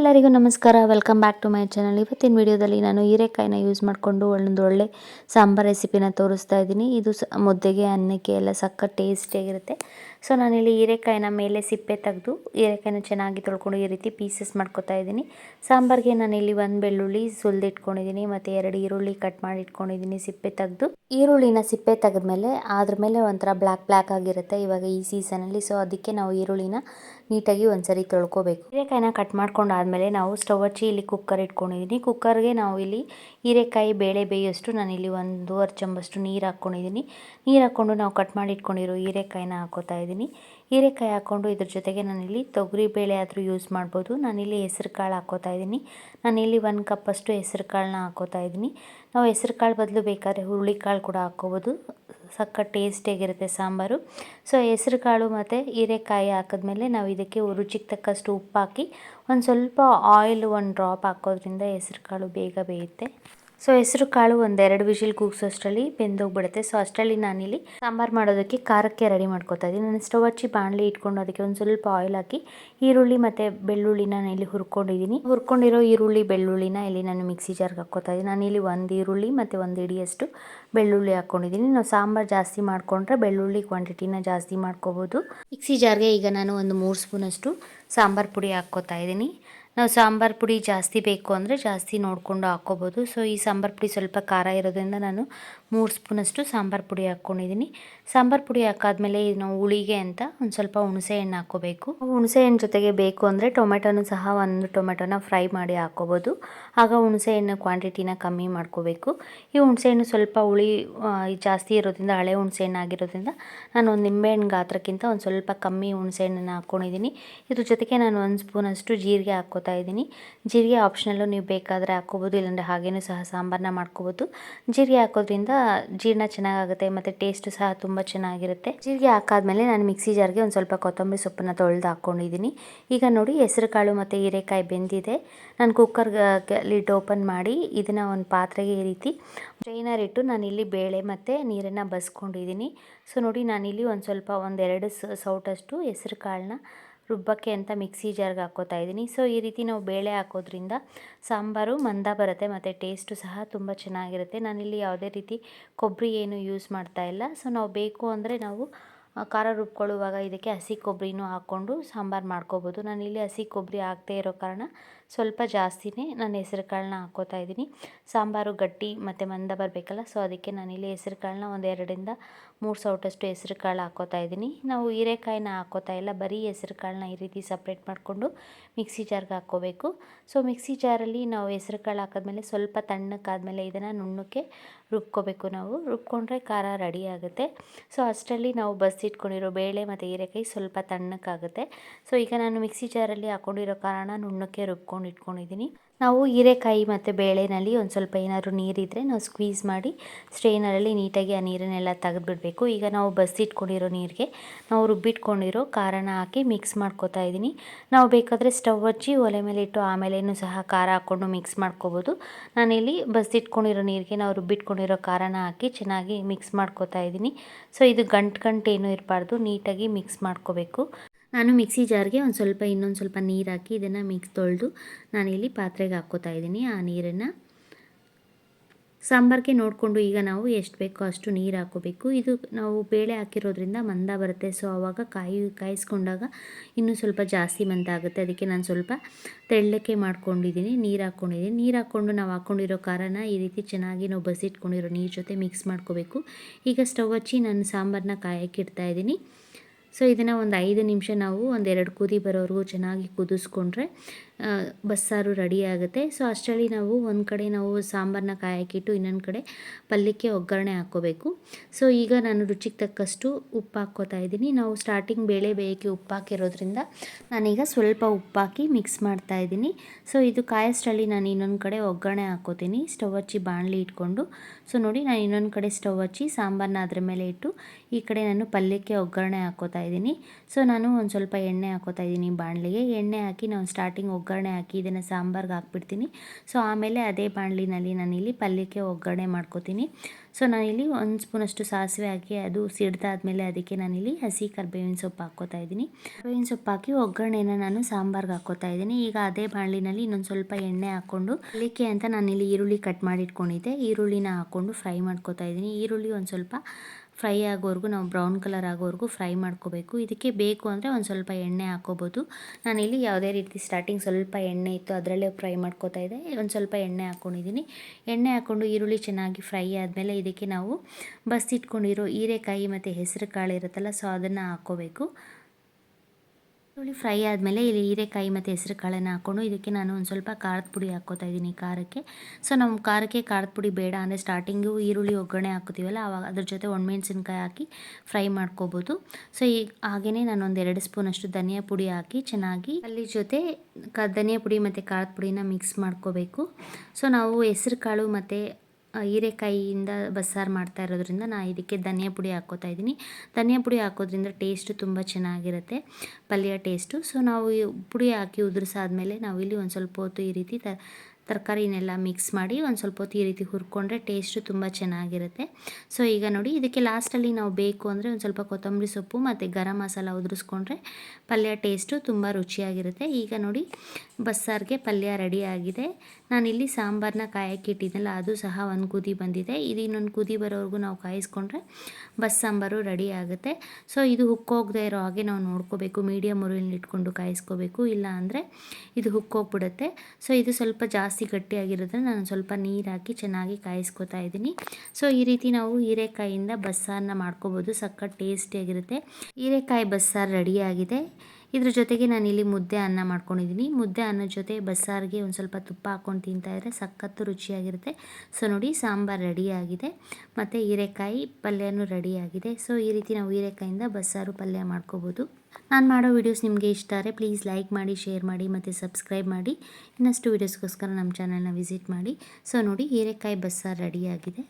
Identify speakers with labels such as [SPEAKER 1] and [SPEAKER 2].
[SPEAKER 1] ಎಲ್ಲರಿಗೂ ನಮಸ್ಕಾರ. Welcome back to my channel ಇವತ್ತಿನ ವಿಡಿಯೋದಲ್ಲಿ ನಾನು ಹೀರೆಕಾಯಿನ ಯೂಸ್ ಮಾಡಿಕೊಂಡು ಒಂದು ಒಳ್ಳೆ ಸಾಂಬಾರ್ ರೆಸಿಪಿನ ತೋರಿಸ್ತಾ ಇದ್ದೀನಿ. ಇದು ಮುದ್ದೆಗೆ, ಅನ್ನಕ್ಕೆ ಎಲ್ಲ ಸಕ್ಕ ಟೇಸ್ಟಿಯಾಗಿರುತ್ತೆ ಸೊ ನಾನಿಲ್ಲಿ ಹೀರೆಕಾಯಿನ ಮೇಲೆ ಸಿಪ್ಪೆ ತೆಗೆದು ಹೀರೆಕಾಯಿನ ಚೆನ್ನಾಗಿ ತೊಳ್ಕೊಂಡು ಈ ರೀತಿ ಪೀಸಸ್ ಮಾಡ್ಕೊತಾ ಇದ್ದೀನಿ. ಸಾಂಬಾರಿಗೆ ನಾನಿಲ್ಲಿ ಒಂದು ಬೆಳ್ಳುಳ್ಳಿ ಸುಲಿದಿಟ್ಕೊಂಡಿದ್ದೀನಿ ಮತ್ತು ಎರಡು ಈರುಳ್ಳಿ ಕಟ್ ಮಾಡಿ ಇಟ್ಕೊಂಡಿದ್ದೀನಿ ಸಿಪ್ಪೆ ತೆಗೆದು. ಈರುಳ್ಳಿನ ಸಿಪ್ಪೆ ತೆಗೆದ್ಮೇಲೆ ಅದ್ರ ಮೇಲೆ ಒಂಥರ ಬ್ಲ್ಯಾಕ್ ಬ್ಲ್ಯಾಕ್ ಆಗಿರುತ್ತೆ ಇವಾಗ ಈ ಸೀಸನಲ್ಲಿ, ಸೊ ಅದಕ್ಕೆ ನಾವು ಈರುಳ್ಳಿನ ನೀಟಾಗಿ ಒಂದ್ಸರಿ ತೊಳ್ಕೊಬೇಕು. ಹೀರೆಕಾಯಿನ ಕಟ್ ಮಾಡ್ಕೊಂಡಾದ್ಮೇಲೆ ನಾವು ಸ್ಟವ್ ಹಚ್ಚಿ ಇಲ್ಲಿ ಕುಕ್ಕರ್ ಇಟ್ಕೊಂಡಿದ್ದೀನಿ. ಕುಕ್ಕರ್ಗೆ ನಾವು ಇಲ್ಲಿ ಹೀರೆಕಾಯಿ ಬೇಳೆ ಬೇಯೋಷ್ಟು ನಾನಿಲ್ಲಿ ಒಂದೂವರೆ ಚಮಚಷ್ಟು ನೀರು ಹಾಕ್ಕೊಂಡಿದ್ದೀನಿ. ನೀರು ಹಾಕ್ಕೊಂಡು ನಾವು ಕಟ್ ಮಾಡಿ ಇಟ್ಕೊಂಡಿರೋ ಹೀರೆಕಾಯಿನ ಹಾಕೋತಾ ಹೀರೆಕಾಯಿ ಹಾಕ್ಕೊಂಡು ಇದ್ರ ಜೊತೆಗೆ ನಾನಿಲ್ಲಿ ತೊಗರಿ ಬೇಳೆ ಆದರೂ ಯೂಸ್ ಮಾಡ್ಬೋದು. ನಾನಿಲ್ಲಿ ಹೆಸ್ರು ಕಾಳು ಹಾಕೋತಾ ಇದ್ದೀನಿ. ನಾನಿಲ್ಲಿ ಒಂದು ಕಪ್ಪಷ್ಟು ಹೆಸ್ರು ಕಾಳನ್ನ ಹಾಕೋತಾ ಇದ್ದೀನಿ. ನಾವು ಹೆಸ್ರು ಕಾಳು ಬದಲು ಬೇಕಾದ್ರೆ ಹುರುಳಿ ಕಾಳು ಕೂಡ ಹಾಕ್ಕೋಬೋದು ಸಕ್ಕ ಟೇಸ್ಟಿಯಾಗಿರುತ್ತೆ ಸಾಂಬಾರು. ಸೊ ಹೆಸ್ರು ಕಾಳು ಮತ್ತು ಹೀರೆಕಾಯಿ ಹಾಕಿದ್ಮೇಲೆ ನಾವು ಇದಕ್ಕೆ ರುಚಿಗೆ ತಕ್ಕಷ್ಟು ಉಪ್ಪು ಹಾಕಿ ಒಂದು ಸ್ವಲ್ಪ ಆಯಿಲ್ ಒಂದು ಡ್ರಾಪ್ ಹಾಕೋದ್ರಿಂದ ಹೆಸ್ರು ಕಾಳು ಬೇಗ ಬೇಯುತ್ತೆ. ಸೊ ಹೆಸರು ಕಾಳು ಒಂದೆರಡು ವಿಷಿಲ್ ಕೂಗ್ಸೋಷ್ಟರಲ್ಲಿ ಬೆಂದೋಗ್ಬಿಡುತ್ತೆ. ಸೊ ಅಷ್ಟರಲ್ಲಿ ನಾನಿಲ್ಲಿ ಸಾಂಬಾರು ಮಾಡೋದಕ್ಕೆ ಖಾರಕ್ಕೆ ರೆಡಿ ಮಾಡ್ಕೊತಾ ಇದ್ದೀನಿ. ನಾನು ಸ್ಟವ್ ಹಚ್ಚಿ ಬಾಣಲಿ ಇಟ್ಕೊಂಡು ಅದಕ್ಕೆ ಒಂದು ಸ್ವಲ್ಪ ಆಯಿಲ್ ಹಾಕಿ ಈರುಳ್ಳಿ ಮತ್ತು ಬೆಳ್ಳುಳ್ಳಿನ ನಾನು ಇಲ್ಲಿ ಹುರ್ಕೊಂಡಿದ್ದೀನಿ. ಹುರ್ಕೊಂಡಿರೋ ಈರುಳ್ಳಿ, ಬೆಳ್ಳುಳ್ಳಿನ ಇಲ್ಲಿ ನಾನು ಮಿಕ್ಸಿ ಜಾರ್ಗೆ ಹಾಕ್ಕೋತಾ ಇದ್ದೀನಿ. ನಾನು ಇಲ್ಲಿ ಒಂದು ಈರುಳ್ಳಿ ಮತ್ತು ಒಂದು ಇಡಿಯಷ್ಟು ಬೆಳ್ಳುಳ್ಳಿ ಹಾಕ್ಕೊಂಡಿದ್ದೀನಿ. ನಾವು ಸಾಂಬಾರು ಜಾಸ್ತಿ ಮಾಡಿಕೊಂಡ್ರೆ ಬೆಳ್ಳುಳ್ಳಿ ಕ್ವಾಂಟಿಟಿನ ಜಾಸ್ತಿ ಮಾಡ್ಕೋಬೋದು. ಮಿಕ್ಸಿ ಜಾರ್ಗೆ ಈಗ ನಾನು ಒಂದು ಮೂರು ಸ್ಪೂನಷ್ಟು ಸಾಂಬಾರು ಪುಡಿ ಹಾಕ್ಕೋತಾ ಇದ್ದೀನಿ. ನಾವು ಸಾಂಬಾರು ಪುಡಿ ಜಾಸ್ತಿ ಬೇಕು ಅಂದರೆ ಜಾಸ್ತಿ ನೋಡಿಕೊಂಡು ಹಾಕ್ಕೋಬೋದು. ಸೊ ಈ ಸಾಂಬಾರು ಪುಡಿ ಸ್ವಲ್ಪ ಖಾರ ಇರೋದ್ರಿಂದ ನಾನು ಮೂರು ಸ್ಪೂನಷ್ಟು ಸಾಂಬಾರು ಪುಡಿ ಹಾಕ್ಕೊಂಡಿದ್ದೀನಿ. ಸಾಂಬಾರು ಪುಡಿ ಹಾಕಾದ್ಮೇಲೆ ನಾವು ಹುಳಿಗೆ ಅಂತ ಒಂದು ಸ್ವಲ್ಪ ಹುಣಸೆ ಹಣ್ಣು ಹಾಕ್ಕೋಬೇಕು. ಹುಣಸೆ ಹಣ್ಣು ಜೊತೆಗೆ ಬೇಕು ಅಂದರೆ ಟೊಮೆಟೊನೂ ಸಹ ಒಂದು ಟೊಮೆಟೊನ ಫ್ರೈ ಮಾಡಿ ಹಾಕ್ಕೋಬೋದು. ಆಗ ಹುಣಸೆ ಹಣ್ಣು ಕ್ವಾಂಟಿಟಿನ ಕಮ್ಮಿ ಮಾಡ್ಕೋಬೇಕು. ಈ ಹುಣಸೆ ಹಣ್ಣು ಸ್ವಲ್ಪ ಹುಳಿ ಜಾಸ್ತಿ ಇರೋದ್ರಿಂದ, ಹಳೆ ಹುಣಸೆ ಹಣ್ಣು ಆಗಿರೋದ್ರಿಂದ ನಾನು ಒಂದು ನಿಂಬೆಹಣ್ಣು ಗಾತ್ರಕ್ಕಿಂತ ಒಂದು ಸ್ವಲ್ಪ ಕಮ್ಮಿ ಹುಣಸೆ ಹಣ್ಣನ್ನು ಹಾಕ್ಕೊಂಡಿದ್ದೀನಿ. ಇದ್ರ ಜೊತೆಗೆ ನಾನು ಒಂದು ಸ್ಪೂನಷ್ಟು ಜೀರಿಗೆ ಹಾಕ್ಕೋತಾ ಇದ್ದೀನಿ. ಜೀರಿಗೆ ಆಪ್ಷನಲ್ಲು ನೀವು ಬೇಕಾದರೆ ಹಾಕ್ಕೋಬೋದು, ಇಲ್ಲಾಂದರೆ ಹಾಗೇನೂ ಸಹ ಸಾಂಬಾರನ್ನ ಮಾಡ್ಕೋಬೋದು. ಜೀರಿಗೆ ಹಾಕೋದ್ರಿಂದ ಜೀರ್ಣ ಚೆನ್ನಾಗಾಗುತ್ತೆ ಮತ್ತು ಟೇಸ್ಟು ಸಹ ತುಂಬ ಚೆನ್ನಾಗಿರುತ್ತೆ. ಜೀರಿಗೆ ಹಾಕಾದ್ಮೇಲೆ ನಾನು ಮಿಕ್ಸಿ ಜಾರ್ಗೆ ಒಂದು ಸ್ವಲ್ಪ ಕೊತ್ತಂಬರಿ ಸೊಪ್ಪನ್ನು ತೊಳೆದು ಹಾಕ್ಕೊಂಡಿದ್ದೀನಿ. ಈಗ ನೋಡಿ ಹೆಸರುಕಾಳು ಮತ್ತು ಹೀರೆಕಾಯಿ ಬೆಂದಿದೆ. ನಾನು ಕುಕ್ಕರ್ ಲಿಡ್ ಓಪನ್ ಮಾಡಿ ಇದನ್ನು ಒಂದು ಪಾತ್ರೆಗೆ ಈ ರೀತಿ ಸ್ಟ್ರೈನರ್ ಇಟ್ಟು ನಾನು ಇಲ್ಲಿ ಬೇಳೆ ಮತ್ತು ನೀರನ್ನು ಬಸ್ಕೊಂಡಿದ್ದೀನಿ. ಸೊ ನೋಡಿ ನಾನಿಲ್ಲಿ ಒಂದು ಸ್ವಲ್ಪ ಒಂದೆರಡು ಸೌಟಷ್ಟು ಹೆಸರು ಕಾಳನ್ನ ರುಬ್ಬಕ್ಕೆ ಅಂತ ಮಿಕ್ಸಿ ಜಾರ್ಗೆ ಹಾಕೋತಾ ಇದ್ದೀನಿ. ಸೊ ಈ ರೀತಿ ನಾವು ಬೇಳೆ ಹಾಕೋದ್ರಿಂದ ಸಾಂಬಾರು, ಮಂದ ಬರುತ್ತೆ ಮತ್ತು ಟೇಸ್ಟು ಸಹ ತುಂಬ ಚೆನ್ನಾಗಿರುತ್ತೆ. ನಾನಿಲ್ಲಿ ಯಾವುದೇ ರೀತಿ ಕೊಬ್ಬರಿ ಏನು ಯೂಸ್ ಮಾಡ್ತಾ ಇಲ್ಲ. ಸೊ ನಾವು ಬೇಕು ಅಂದರೆ ನಾವು ಖಾರ ರುಬ್ಕೊಳ್ಳುವಾಗ ಇದಕ್ಕೆ ಹಸಿ ಕೊಬ್ಬರಿನೂ ಹಾಕ್ಕೊಂಡು ಸಾಂಬಾರು ಮಾಡ್ಕೋಬೋದು. ನಾನಿಲ್ಲಿ ಹಸಿ ಕೊಬ್ಬರಿ ಹಾಕದೇ ಇರೋ ಕಾರಣ ಸ್ವಲ್ಪ ಜಾಸ್ತಿನೇ ನಾನು ಹೆಸರು ಕಾಳನ್ನ ಹಾಕ್ಕೋತಾ ಇದ್ದೀನಿ. ಸಾಂಬಾರು, ಗಟ್ಟಿ ಮತ್ತು ಮಂದ ಬರಬೇಕಲ್ಲ ಸೊ ಅದಕ್ಕೆ ನಾನಿಲ್ಲಿ ಹೆಸರು ಕಾಳನ್ನ ಒಂದು ಎರಡರಿಂದ ಮೂರು ಸೌಟಷ್ಟು ಹೆಸರು ಕಾಳು ಹಾಕ್ಕೋತಾ ಇದ್ದೀನಿ. ನಾವು ಹೀರೆಕಾಯಿನ ಹಾಕ್ಕೋತಾ ಇಲ್ಲ, ಬರೀ ಹೆಸರು ಕಾಳನ್ನ ಈ ರೀತಿ ಸಪ್ರೇಟ್ ಮಾಡಿಕೊಂಡು ಮಿಕ್ಸಿ ಜಾರ್ಗೆ ಹಾಕ್ಕೋಬೇಕು. ಸೊ ಮಿಕ್ಸಿ ಜಾರಲ್ಲಿ ನಾವು ಹೆಸರು ಕಾಳು ಹಾಕಿದ್ಮೇಲೆ ಸ್ವಲ್ಪ ತಣ್ಣಕ್ಕಾದಮೇಲೆ ಇದನ್ನು ನುಣ್ಣಕ್ಕೆ ರುಬ್ಕೋಬೇಕು ನಾವು. ರುಬ್ಕೊಂಡ್ರೆ ಖಾರ ರೆಡಿ ಆಗುತ್ತೆ. ಸೊ ಅಷ್ಟರಲ್ಲಿ ನಾವು ಬಸಿಟ್ಕೊಂಡಿರೋ ಬೇಳೆ ಮತ್ತು ಹೀರೆಕಾಯಿ ಸ್ವಲ್ಪ ತಣ್ಣಕ್ಕಾಗುತ್ತೆ ಸೊ ಈಗ ನಾನು ಮಿಕ್ಸಿ ಜಾರಲ್ಲಿ ಹಾಕ್ಕೊಂಡಿರೋ ಕಾರಣ ನುಣ್ಣಕ್ಕೆ ರುಬ್ಕೊಂಡು ಇಟ್ಕೊಂಡಿದ್ದೀನಿ ನಾವು ಹೀರೆಕಾಯಿ ಮತ್ತು ಬೇಳೆನಲ್ಲಿ ಒಂದು ಸ್ವಲ್ಪ ಏನಾದರೂ ನೀರಿದ್ದರೆ ನಾವು ಸ್ಕ್ವೀಸ್ ಮಾಡಿ ಸ್ಟ್ರೈನರಲ್ಲಿ ನೀಟಾಗಿ ಆ ನೀರನ್ನೆಲ್ಲ ತೆಗೆದುಬಿಡಬೇಕು. ಈಗ ನಾವು ಬಸಿಟ್ಕೊಂಡಿರೋ ನೀರಿಗೆ ನಾವು ರುಬ್ಬಿಟ್ಕೊಂಡಿರೋ ಖಾರನ ಹಾಕಿ ಮಿಕ್ಸ್ ಮಾಡ್ಕೋತಾ ಇದ್ದೀನಿ ನಾವು ಬೇಕಾದರೆ ಸ್ಟವ್ ಹಚ್ಚಿ ಒಲೆ ಮೇಲೆ ಇಟ್ಟು ಆಮೇಲೇನು ಸಹ ಖಾರ ಹಾಕ್ಕೊಂಡು ಮಿಕ್ಸ್ ಮಾಡ್ಕೋಬೋದು. ನಾನಿಲ್ಲಿ ಬಸಿಟ್ಕೊಂಡಿರೋ ನೀರಿಗೆ ನಾವು ರುಬ್ಬಿಟ್ಕೊಂಡಿರೋ ಖಾರನ ಹಾಕಿ ಚೆನ್ನಾಗಿ ಮಿಕ್ಸ್ ಮಾಡ್ಕೋತಾ ಇದ್ದೀನಿ ಸೊ ಇದು ಗಂಟು ಗಂಟು ಏನೂ ಇರಬಾರ್ದು, ನೀಟಾಗಿ ಮಿಕ್ಸ್ ಮಾಡ್ಕೋಬೇಕು. ನಾನು ಮಿಕ್ಸಿ ಜಾರ್ಗೆ ಒಂದು ಸ್ವಲ್ಪ ಇನ್ನೊಂದು ಸ್ವಲ್ಪ ನೀರು ಹಾಕಿ ಇದನ್ನು ಮಿಕ್ಸ್ ತೊಳೆದು ನಾನಿಲ್ಲಿ ಪಾತ್ರೆಗೆ ಹಾಕ್ಕೋತಾ ಇದ್ದೀನಿ. ಆ ನೀರನ್ನು ಸಾಂಬಾರಿಗೆ ನೋಡಿಕೊಂಡು ಈಗ ನಾವು ಎಷ್ಟು ಬೇಕೋ ಅಷ್ಟು ನೀರು ಹಾಕೋಬೇಕು ಇದು ನಾವು ಬೇಳೆ ಹಾಕಿರೋದ್ರಿಂದ ಮಂದ ಬರುತ್ತೆ. ಸೊ ಆವಾಗ ಕಾಯಿ, ಕಾಯಿಸ್ಕೊಂಡಾಗ ಇನ್ನೂ ಸ್ವಲ್ಪ ಜಾಸ್ತಿ ಮಂದ ಆಗುತ್ತೆ. ಅದಕ್ಕೆ ನಾನು ಸ್ವಲ್ಪ ತೆಳ್ಳಕ್ಕೆ ಮಾಡ್ಕೊಂಡಿದ್ದೀನಿ, ನೀರು ಹಾಕ್ಕೊಂಡಿದ್ದೀನಿ. ನೀರು ಹಾಕ್ಕೊಂಡು ನಾವು ಹಾಕ್ಕೊಂಡಿರೋ ಖಾರನ ಈ ರೀತಿ ಚೆನ್ನಾಗಿ ನಾವು ಬಸಿಟ್ಕೊಂಡಿರೋ ನೀರು ಜೊತೆ ಮಿಕ್ಸ್ ಮಾಡ್ಕೋಬೇಕು. ಈಗ ಸ್ಟವ್ ಹಚ್ಚಿ ನಾನು ಸಾಂಬಾರನ್ನ ಕಾಯಕ್ಕೆ ಇಡ್ತಾ ಇದ್ದೀನಿ. ಸೊ ಇದನ್ನು ಒಂದು ಐದು ನಿಮಿಷ ನಾವು ಒಂದೆರಡು ಕುದಿ ಬರೋವರೆಗೂ ಚೆನ್ನಾಗಿ ಕುದಿಸ್ಕೊಂಡ್ರೆ ಬಸ್ಸಾರು ರೆಡಿ ಆಗುತ್ತೆ. ಸೊ ಅಷ್ಟರಲ್ಲಿ ನಾವು ಒಂದು ಕಡೆ ನಾವು ಸಾಂಬಾರನ್ನ ಕಾಯಕ್ಕಿಟ್ಟು ಇನ್ನೊಂದು ಕಡೆ ಪಲ್ಯಕ್ಕೆ ಒಗ್ಗರಣೆ ಹಾಕ್ಕೋಬೇಕು. ಸೊ ಈಗ ನಾನು ರುಚಿಗೆ ತಕ್ಕಷ್ಟು ಉಪ್ಪು ಹಾಕ್ಕೋತಾ ಇದ್ದೀನಿ. ನಾವು ಸ್ಟಾರ್ಟಿಂಗ್ ಬೇಳೆ ಬೇಯಕ್ಕೆ ಉಪ್ಪು ಹಾಕಿರೋದ್ರಿಂದ ನಾನೀಗ ಸ್ವಲ್ಪ ಉಪ್ಪು ಹಾಕಿ ಮಿಕ್ಸ್ ಮಾಡ್ತಾ ಇದ್ದೀನಿ. ಸೊ ಇದು ಕಾಯಷ್ಟರಲ್ಲಿ ನಾನು ಇನ್ನೊಂದು ಕಡೆ ಒಗ್ಗರಣೆ ಹಾಕ್ಕೋತೀನಿ. ಸ್ಟವ್ ಹಚ್ಚಿ ಬಾಣಲಿ ಇಟ್ಕೊಂಡು. ಸೊ ನೋಡಿ, ನಾನು ಇನ್ನೊಂದು ಕಡೆ ಸ್ಟವ್ ಹಚ್ಚಿ ಸಾಂಬಾರನ್ನ ಅದರ ಮೇಲೆ ಇಟ್ಟು ಈ ಕಡೆ ನಾನು ಪಲ್ಯಕ್ಕೆ ಒಗ್ಗರಣೆ ಹಾಕ್ಕೋತಾ ಹಾಕ್ಕೋತಾ ಇದ್ದೀನಿ. ಸೊ ನಾನು ಒಂದು ಸ್ವಲ್ಪ ಎಣ್ಣೆ ಹಾಕೋತಾ ಇದ್ದೀನಿ ಬಾಣಲಿಗೆ. ಎಣ್ಣೆ ಹಾಕಿ ನಾವು ಸ್ಟಾರ್ಟಿಂಗ್ ಒಗ್ಗರಣೆ ಹಾಕಿ ಇದನ್ನು ಸಾಂಬಾರ್ಗೆ ಹಾಕ್ಬಿಡ್ತೀನಿ. ಸೊ ಆಮೇಲೆ ಅದೇ ಬಾಣಲಿನಲ್ಲಿ ನಾನಿಲ್ಲಿ ಪಲ್ಯಕ್ಕೆ ಒಗ್ಗರಣೆ ಮಾಡ್ಕೋತೀನಿ. ಸೊ ನಾನಿಲ್ಲಿ ಒಂದು ಸ್ಪೂನಷ್ಟು ಸಾಸಿವೆ ಹಾಕಿ ಅದು ಸಿಡ್ದಾದ್ಮೇಲೆ ಅದಕ್ಕೆ ನಾನಿಲ್ಲಿ ಹಸಿ ಕರ್ಬೇವಿನ ಸೊಪ್ಪು ಹಾಕ್ಕೋತಾ ಇದ್ದೀನಿ. ಕರ್ಬೇವಿನ ಸೊಪ್ಪು ಹಾಕಿ ಒಗ್ಗರಣೆನ ನಾನು ಸಾಂಬಾರ್ಗೆ ಹಾಕ್ಕೋತಾ ಇದ್ದೀನಿ. ಈಗ ಅದೇ ಬಾಣಲಿನಲ್ಲಿ ಇನ್ನೊಂದು ಸ್ವಲ್ಪ ಎಣ್ಣೆ ಹಾಕ್ಕೊಂಡು ಪಲ್ಯಕ್ಕೆ ಅಂತ ನಾನಿಲ್ಲಿ ಈರುಳ್ಳಿ ಕಟ್ ಮಾಡಿಟ್ಕೊಂಡಿದ್ದೆ. ಈರುಳ್ಳಿನ ಹಾಕ್ಕೊಂಡು ಫ್ರೈ ಮಾಡ್ಕೋತಾ ಇದ್ದೀನಿ. ಈರುಳ್ಳಿ ಒಂದು ಸ್ವಲ್ಪ ಫ್ರೈ ಆಗೋವರೆಗೂ, ನಾವು ಬ್ರೌನ್ ಕಲರ್ ಆಗೋವರೆಗೂ ಫ್ರೈ ಮಾಡ್ಕೋಬೇಕು. ಇದಕ್ಕೆ ಬೇಕು ಅಂದರೆ ಒಂದು ಸ್ವಲ್ಪ ಎಣ್ಣೆ ಹಾಕೋಬೋದು. ನಾನಿಲ್ಲಿ ಯಾವುದೇ ರೀತಿ ಸ್ಟಾರ್ಟಿಂಗ್ ಸ್ವಲ್ಪ ಎಣ್ಣೆ ಇತ್ತು ಅದರಲ್ಲೇ ಫ್ರೈ ಮಾಡ್ಕೋತಾ ಇದೆ ಒಂದು ಸ್ವಲ್ಪ ಎಣ್ಣೆ ಹಾಕ್ಕೊಂಡಿದ್ದೀನಿ ಎಣ್ಣೆ ಹಾಕ್ಕೊಂಡು ಈರುಳ್ಳಿ ಚೆನ್ನಾಗಿ ಫ್ರೈ ಆದಮೇಲೆ ಇದಕ್ಕೆ ನಾವು ಬಸ್ತಿಟ್ಕೊಂಡಿರೋ ಹೀರೆಕಾಯಿ ಮತ್ತು ಹೆಸರು ಕಾಳು ಇರುತ್ತಲ್ಲ, ಸೊ ಅದನ್ನು ಹಾಕ್ಕೋಬೇಕು ಈರುಳ್ಳಿ ಫ್ರೈ ಆದಮೇಲೆ ಇಲ್ಲಿ ಹೀರೆಕಾಯಿ ಮತ್ತು ಹೆಸರು ಕಾಳನ್ನು ಹಾಕ್ಕೊಂಡು ಇದಕ್ಕೆ ನಾನು ಒಂದು ಸ್ವಲ್ಪ ಖಾರದ ಪುಡಿ ಹಾಕ್ಕೋತಾ ಇದ್ದೀನಿ ಖಾರಕ್ಕೆ. ಸೊ ನಮ್ಮ ಖಾರಕ್ಕೆ ಖಾರದ ಪುಡಿ ಬೇಡ ಅಂದರೆ ಸ್ಟಾರ್ಟಿಂಗು ಈರುಳ್ಳಿ, ಒಗ್ಗರಣೆ ಹಾಕೋತೀವಲ್ಲ ಆವಾಗ ಅದ್ರ ಜೊತೆ ಒಣಮೆಣ್ಸಿನ್ಕಾಯಿ ಹಾಕಿ ಫ್ರೈ ಮಾಡ್ಕೋಬೋದು. ಸೊ ಈ ಹಾಗೆಯೇ ನಾನು ಒಂದು ಎರಡು ಸ್ಪೂನಷ್ಟು ಧನಿಯಾ ಪುಡಿ ಹಾಕಿ ಚೆನ್ನಾಗಿ ಅಲ್ಲಿ ಜೊತೆ ಕ ಧನಿಯಾ ಪುಡಿ ಮತ್ತು ಖಾರದ ಪುಡಿನ ಮಿಕ್ಸ್ ಮಾಡ್ಕೋಬೇಕು. ಸೊ ನಾವು ಹೆಸರು ಕಾಳು ಮತ್ತು ಹೀರೆಕಾಯಿಯಿಂದ ಬಸ್ಸಾರು ಮಾಡ್ತಾ ಇರೋದ್ರಿಂದ ನಾನು ಇದಕ್ಕೆ ಧನಿಯಾ ಪುಡಿ ಹಾಕ್ಕೋತಾ ಇದ್ದೀನಿ. ಧನಿಯಾ ಪುಡಿ ಹಾಕೋದ್ರಿಂದ ಟೇಸ್ಟು ತುಂಬ ಚೆನ್ನಾಗಿರುತ್ತೆ, ಪಲ್ಯ ಟೇಸ್ಟು ಸೊ ನಾವು ಪುಡಿ ಹಾಕಿ ಉದುರಿಸಾದ್ಮೇಲೆ ನಾವು ಇಲ್ಲಿ ಒಂದು ಸ್ವಲ್ಪ ಹೊತ್ತು ಈ ರೀತಿ ತ ತರಕಾರಿನೆಲ್ಲ ಮಿಕ್ಸ್ ಮಾಡಿ ಒಂದು ಸ್ವಲ್ಪ ಹೊತ್ತು ಈ ರೀತಿ ಹುರ್ಕೊಂಡ್ರೆ ಟೇಸ್ಟು ತುಂಬ ಚೆನ್ನಾಗಿರುತ್ತೆ. ಸೊ ಈಗ ನೋಡಿ, ಇದಕ್ಕೆ ಲಾಸ್ಟಲ್ಲಿ ನಾವು ಬೇಕು ಅಂದರೆ ಒಂದು ಸ್ವಲ್ಪ ಕೊತ್ತಂಬರಿ ಸೊಪ್ಪು ಮತ್ತು ಗರಂ ಮಸಾಲ ಉದುರಿಸ್ಕೊಂಡ್ರೆ ಪಲ್ಯ ಟೇಸ್ಟು ತುಂಬ ರುಚಿಯಾಗಿರುತ್ತೆ. ಈಗ ನೋಡಿ, ಬಸ್ಸಾರಿಗೆ ಪಲ್ಯ ರೆಡಿಯಾಗಿದೆ ನಾನಿಲ್ಲಿ ಸಾಂಬಾರನ್ನ ಕಾಯಕ್ಕೆ ಇಟ್ಟಿದ್ದೆನಲ್ಲ ಅದು ಸಹ ಒಂದು ಕುದಿ ಬಂದಿದೆ. ಇದು ಇನ್ನೊಂದು ಕುದಿ ಬರೋವರೆಗೂ ನಾವು ಕಾಯಿಸ್ಕೊಂಡ್ರೆ ಬಸ್ ಸಾಂಬಾರು ರೆಡಿ ಆಗುತ್ತೆ. ಸೊ ಇದು ಹುಕ್ಕೋಗದೆ ಇರೋ ಹಾಗೆ ನಾವು ನೋಡ್ಕೋಬೇಕು. ಮೀಡಿಯಮ್ ಉರಿಯಲ್ಲಿ ಇಟ್ಕೊಂಡು ಕಾಯಿಸ್ಕೋಬೇಕು. ಇಲ್ಲ ಅಂದರೆ ಇದು ಹುಕ್ಕೋಗ್ಬಿಡುತ್ತೆ. ಸೊ ಇದು ಸ್ವಲ್ಪ ಜಾಸ್ತಿ ಗಟ್ಟಿಯಾಗಿರೋದ್ರಿಂದ ನಾನು ಸ್ವಲ್ಪ ನೀರು ಹಾಕಿ ಚೆನ್ನಾಗಿ ಕಾಯಿಸ್ಕೊತಾ ಇದ್ದೀನಿ. ಸೊ ಈ ರೀತಿ ನಾವು ಹೀರೆಕಾಯಿಯಿಂದ ಬಸ್ಸಾರನ್ನ ಮಾಡ್ಕೋಬೋದು. ಸಖತ್ ಟೇಸ್ಟಿಯಾಗಿರುತ್ತೆ. ಹೀರೆಕಾಯಿ ಬಸ್ಸಾರು ರೆಡಿಯಾಗಿದೆ ಇದ್ರ ಜೊತೆಗೆ ನಾನು ಇಲ್ಲಿ ಮುದ್ದೆ ಅನ್ನ ಮಾಡ್ಕೊಂಡಿದ್ದೀನಿ ಮುದ್ದೆ ಅನ್ನದ ಜೊತೆ ಬಸ್ಸಾರಿಗೆ ಒಂದು ಸ್ವಲ್ಪ ತುಪ್ಪ ಹಾಕ್ಕೊಂಡು ತಿಂತಾ ಇದ್ದರೆ ಸಖತ್ತು ರುಚಿಯಾಗಿರುತ್ತೆ. ಸೊ ನೋಡಿ, ಸಾಂಬಾರು ರೆಡಿಯಾಗಿದೆ ಮತ್ತು ಹೀರೆಕಾಯಿ ಪಲ್ಯನೂ ರೆಡಿಯಾಗಿದೆ ಸೊ ಈ ರೀತಿ ನಾವು ಹೀರೆಕಾಯಿಂದ ಬಸ್ಸಾರು ಪಲ್ಯ ಮಾಡ್ಕೋಬೋದು. ನಾನು ಮಾಡೋ ವೀಡಿಯೋಸ್ ನಿಮಗೆ ಇಷ್ಟ ಆದರೆ ಪ್ಲೀಸ್ ಲೈಕ್ ಮಾಡಿ ಶೇರ್ ಮಾಡಿ, ಮತ್ತು ಸಬ್ಸ್ಕ್ರೈಬ್ ಮಾಡಿ. ಇನ್ನಷ್ಟು ವೀಡಿಯೋಸ್ಗೋಸ್ಕರ ನಮ್ಮ ಚಾನಲ್ನ ವಿಸಿಟ್ ಮಾಡಿ. ಸೊ ನೋಡಿ, ಹೀರೆಕಾಯಿ ಬಸ್ಸಾರು ರೆಡಿಯಾಗಿದೆ